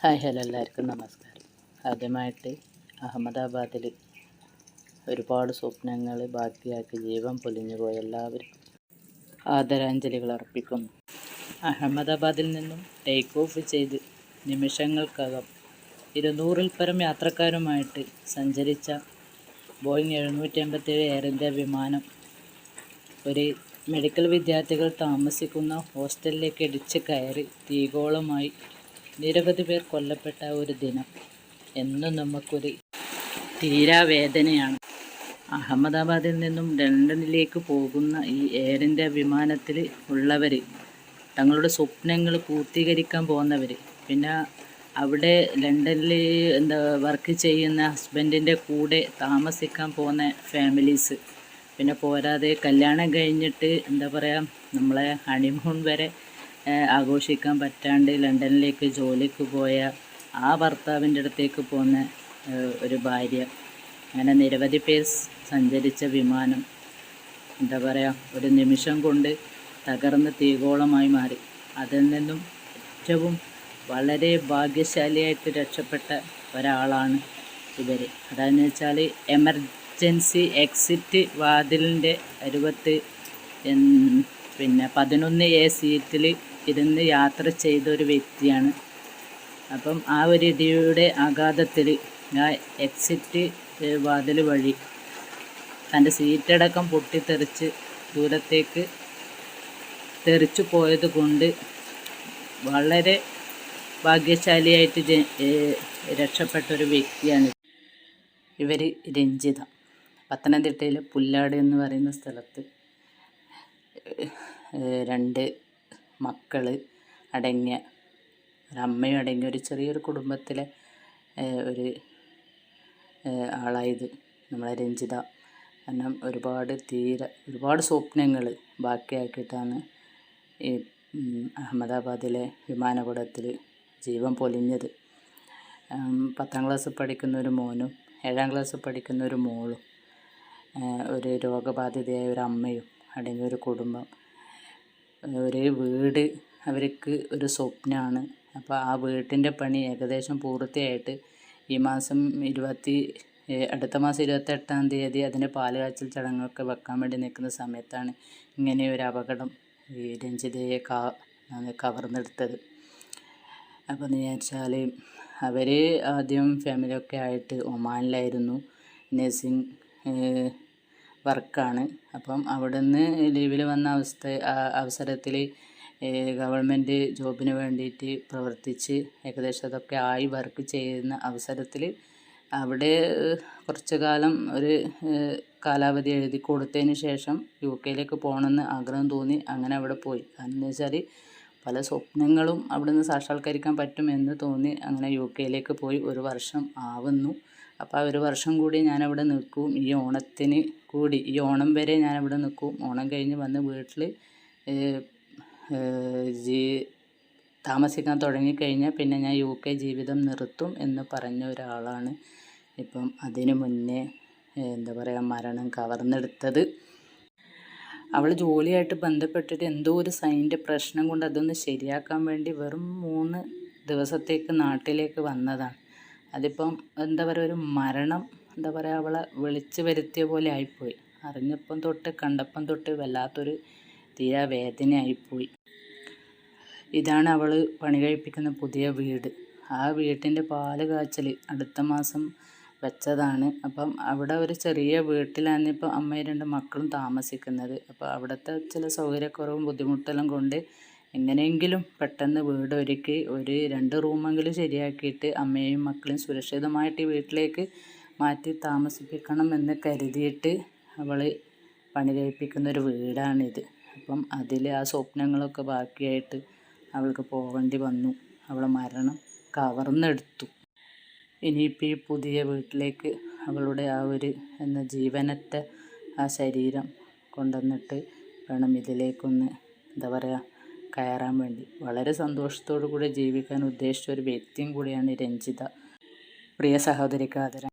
Hi hello എല്ലാവർക്കും നമസ്കാരം. ആദ്യമായിട്ട് അഹമ്മദാബാദിൽ ഒരുപാട് സ്വപ്നങ്ങൾ ബാക്കിയാക്കി ജീവൻ പൊലിഞ്ഞു പോയ എല്ലാവർക്കും ആദരാഞ്ജലികൾ അർപ്പിക്കുന്നു. അഹമ്മദാബാദിൽ നിന്നും ടേക്ക് ഓഫ് ചെയ്ത് നിമിഷങ്ങൾക്കകം ഇരുന്നൂറിൽ പരം യാത്രക്കാരുമായിട്ട് സഞ്ചരിച്ച ബോയിങ് എഴുന്നൂറ്റി അമ്പത്തേഴ് എയർ ഇന്ത്യ വിമാനം ഒരു മെഡിക്കൽ വിദ്യാർത്ഥികൾ താമസിക്കുന്ന ഹോസ്റ്റലിലേക്ക് ഇടിച്ച് കയറി തീഗോളമായി നിരവധി പേർ കൊല്ലപ്പെട്ട ഒരു ദിനം. എന്നും നമുക്കൊരു തീരാവേദനയാണ്. അഹമ്മദാബാദിൽ നിന്നും ലണ്ടനിലേക്ക് പോകുന്ന ഈ എയർ ഇന്ത്യ വിമാനത്തിൽ ഉള്ളവർ തങ്ങളുടെ സ്വപ്നങ്ങൾ പൂർത്തീകരിക്കാൻ പോകുന്നവർ പിന്നെ അവിടെ ലണ്ടനിൽ എന്താ വർക്ക് ചെയ്യുന്ന ഹസ്ബൻഡിന്റെ കൂടെ താമസിക്കാൻ പോകുന്ന ഫാമിലീസ് പിന്നെ പോരാതെ കല്യാണം കഴിഞ്ഞിട്ട് എന്താ പറയുക നമ്മളെ ഹണിമൂൺ വരെ ആഘോഷിക്കാൻ പറ്റാണ്ട് ലണ്ടനിലേക്ക് ജോലിക്ക് പോയ ആ ഭർത്താവിന്റെ അടുത്തേക്ക് പോകുന്ന ഒരു ഭാര്യ. അങ്ങനെ നിരവധി പേർ സഞ്ചരിച്ച വിമാനം. എന്താ പറയുക ഒരു നിമിഷം കൊണ്ട് തകർന്ന് തീഗോളമായി മാറി. അതിൽ നിന്നും ഏറ്റവും വളരെ ഭാഗ്യശാലിയായിട്ട് രക്ഷപ്പെട്ട ഒരാളാണ് ഇവർ അതാണെന്ന് വെച്ചാൽ എമർജൻസി എക്സിറ്റ് വാതിലിന്റെ അരുവത്ത് പിന്നെ പതിനൊന്ന് എ സീറ്റിൽ ഇരുന്ന് യാത്ര ചെയ്ത ഒരു വ്യക്തിയാണ്. അപ്പം ആ ഒരു ഇടിയുടെ ആഘാതത്തിൽ ആ എക്സിറ്റ് വാതിൽ വഴി തന്റെ സീറ്റടക്കം പൊട്ടിത്തെറിച്ച് ദൂരത്തേക്ക് തെറിച്ചു പോയത് കൊണ്ട് വളരെ ഭാഗ്യശാലിയായിട്ട് രക്ഷപ്പെട്ട ഒരു വ്യക്തിയാണ് ഇവർ രഞ്ജിത. പത്തനംതിട്ടയിലെ പുല്ലാട് എന്ന് പറയുന്ന സ്ഥലത്ത് രണ്ട് മക്കൾ അടങ്ങിയ ഒരമ്മയും അടങ്ങിയ ഒരു ചെറിയൊരു കുടുംബത്തിലെ ഒരു ആളായത് നമ്മളെ രഞ്ജിത. കാരണം ഒരുപാട് തീരെ ഒരുപാട് സ്വപ്നങ്ങൾ ബാക്കിയാക്കിയിട്ടാണ് ഈ അഹമ്മദാബാദിലെ വിമാനപടത്തിൽ ജീവൻ പൊലിഞ്ഞത്. പത്താം ക്ലാസ് പഠിക്കുന്ന ഒരു മോനും ഏഴാം ക്ലാസ് പഠിക്കുന്ന ഒരു മോളും ഒരു രോഗബാധിതയായ ഒരു അമ്മയും അടങ്ങിയ ഒരു കുടുംബം ഒരു വീട് അവർക്ക് ഒരു സ്വപ്നമാണ്. അപ്പോൾ ആ വീട്ടിന്റെ പണി ഏകദേശം പൂർത്തിയായിട്ട് ഈ മാസം ഇരുപത്തി അടുത്ത മാസം ഇരുപത്തെട്ടാം തീയതി അതിന്റെ പാലുകാച്ചൽ ചടങ്ങൊക്കെ വെക്കാൻ വേണ്ടി നിൽക്കുന്ന സമയത്താണ് ഇങ്ങനെ ഒരു അപകടം ഈ രഞ്ജിതയെ കാ കവർന്നെടുത്തത്. അപ്പോൾ എന്ന് വിചാരിച്ചാൽ അവർ ആദ്യം ഫാമിലിയൊക്കെ ആയിട്ട് ഒമാനിലായിരുന്നു. നഴ്സിംഗ് വർക്കാണ്. അപ്പം അവിടെ നിന്ന് ലീവിൽ വന്ന അവസ്ഥ അവസരത്തിൽ ഗവൺമെന്റ് ജോബിന് വേണ്ടിയിട്ട് പ്രവർത്തിച്ച് ഏകദേശം അതൊക്കെ ആയി വർക്ക് ചെയ്യുന്ന അവസരത്തിൽ അവിടെ കുറച്ച് കാലം ഒരു കാലാവധി എഴുതി കൊടുത്തതിന് ശേഷം യു കെയിലേക്ക് പോകണമെന്ന് ആഗ്രഹം തോന്നി അങ്ങനെ അവിടെ പോയി. കാരണം എന്ന് വെച്ചാൽ പല സ്വപ്നങ്ങളും അവിടെ നിന്ന് സാക്ഷാത്കരിക്കാൻ പറ്റുമെന്ന് തോന്നി അങ്ങനെ യു കെയിലേക്ക് പോയി ഒരു വർഷം ആവുന്നു. അപ്പോൾ ആ ഒരു വർഷം കൂടി ഞാനവിടെ നിൽക്കും. ഈ ഓണത്തിന് കൂടി. ഈ ഓണം വരെ ഞാൻ ഇവിടെ നിൽക്കും. ഓണം കഴിഞ്ഞ് വന്ന് വീട്ടിൽ ജീ താമസിക്കാൻ തുടങ്ങിക്കഴിഞ്ഞാൽ പിന്നെ ഞാൻ യു കെ ജീവിതം നിർത്തും എന്ന് പറഞ്ഞ ഒരാളാണ്. ഇപ്പം അതിനു മുന്നേ എന്താ പറയുക മരണം കവർന്നെടുത്തത്. അവൾ ജോലിയായിട്ട് ബന്ധപ്പെട്ടിട്ട് എന്തോ ഒരു സൈന്റെ പ്രശ്നം കൊണ്ട് അതൊന്ന് ശരിയാക്കാൻ വേണ്ടി വെറും മൂന്ന് ദിവസത്തേക്ക് നാട്ടിലേക്ക് വന്നതാണ്. അതിപ്പം എന്താ പറയുക ഒരു മരണം എന്താ പറയുക അവളെ വിളിച്ച് വരുത്തിയ പോലെ ആയിപ്പോയി. അറിഞ്ഞപ്പം തൊട്ട് കണ്ടപ്പം തൊട്ട് വല്ലാത്തൊരു തീരാ വേദനയായിപ്പോയി. ഇതാണ് അവൾ പണി കഴിപ്പിക്കുന്ന പുതിയ വീട്. ആ വീട്ടിന്റെ പാൽ കാച്ചൽ അടുത്ത മാസം വെച്ചതാണ്. അപ്പം അവിടെ ഒരു ചെറിയ വീട്ടിലാണ് ഇപ്പോൾ അമ്മയും രണ്ട് മക്കളും താമസിക്കുന്നത്. അപ്പോൾ അവിടുത്തെ ചില സൗകര്യക്കുറവും ബുദ്ധിമുട്ടെല്ലാം കൊണ്ട് എങ്ങനെയെങ്കിലും പെട്ടെന്ന് വീട് ഒരുക്കി ഒരു രണ്ട് റൂമെങ്കിലും ശരിയാക്കിയിട്ട് അമ്മയും മക്കളും സുരക്ഷിതമായിട്ട് ഈ വീട്ടിലേക്ക് മാറ്റി താമസിപ്പിക്കണം എന്ന് കരുതിയിട്ട് അവൾ പണി കഴിപ്പിക്കുന്ന ഒരു വീടാണിത്. അപ്പം അതിൽ ആ സ്വപ്നങ്ങളൊക്കെ ബാക്കിയായിട്ട് അവൾക്ക് പോകേണ്ടി വന്നു. അവളെ മരണം കവർന്നെടുത്തു. ഇനിയിപ്പോൾ ഈ പുതിയ വീട്ടിലേക്ക് അവളുടെ ആ ഒരു എന്ന ജീവനറ്റ ആ ശരീരം കൊണ്ടുവന്നിട്ട് വേണം ഇതിലേക്കൊന്ന് എന്താ പറയുക കയറാൻ വേണ്ടി. വളരെ സന്തോഷത്തോടു കൂടി ജീവിക്കാൻ ഉദ്ദേശിച്ച ഒരു വ്യക്തിയും കൂടിയാണ് രഞ്ജിത. പ്രിയ സഹോദരിക്ക് ആദരം.